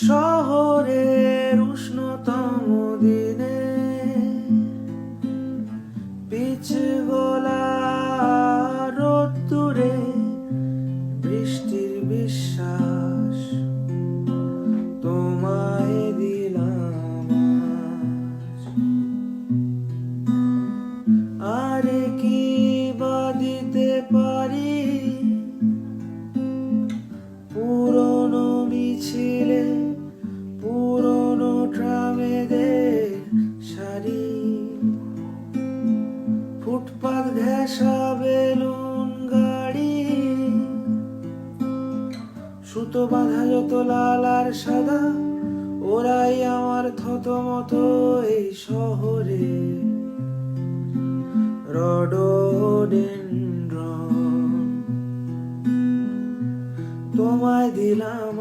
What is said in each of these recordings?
শহরের উষ্ণতম দিনে পিচ গোলা রোদ্দুরে বৃষ্টির বিশ্বাস ঘেঁষা বেলুন গাড়ি। সুতো বাঁধা যত লাল আর সাদা, ওরাই আমার থত মতো এই শহরে। রডোডেন্ড্রন, তোমায় দিলাম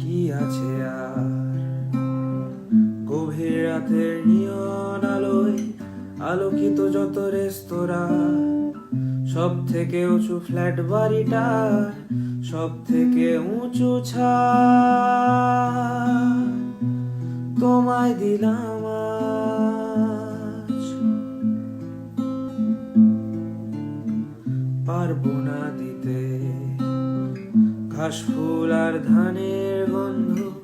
কি আছে আর রাতের নিয়ন আলোয় আলোকিত যত রেস্তোরাঁ সব থেকে উঁচু ফ্ল্যাট বাড়িটা সব থেকে উঁচু ছাদ তোমায় দিলাম পারব না দিতে, ঘাস ফুল আর ধানের গন্ধ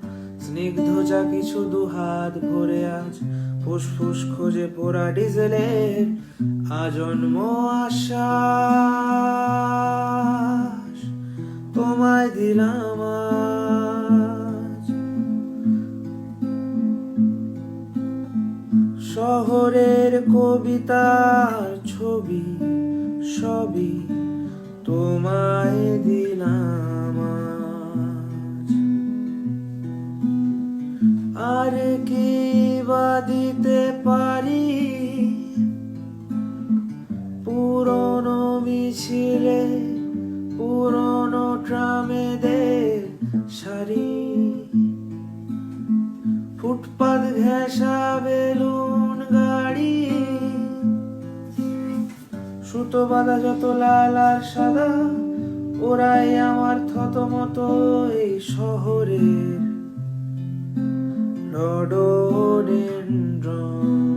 স্নিগ্ধ যা কিছু দুহাত ভরে আজ ফুসফুস খোঁজে পোড়া ডিজেলের আজন্ম আশ্বাস তোমায় দিলাম শহরের কবিতার ছবি সবই তোমায় দিলাম কি বা দিতে পারি? পুরনো মিছিলে, পুরনো ট্রামেদের সারি ফুটপাত ঘেঁষা বেলুন গাড়ি। সুতো বাঁধা যত লাল আর সাদা, ওরাই আমার থত মতো এই শহরের রডোডেন্ড্রন তোমায়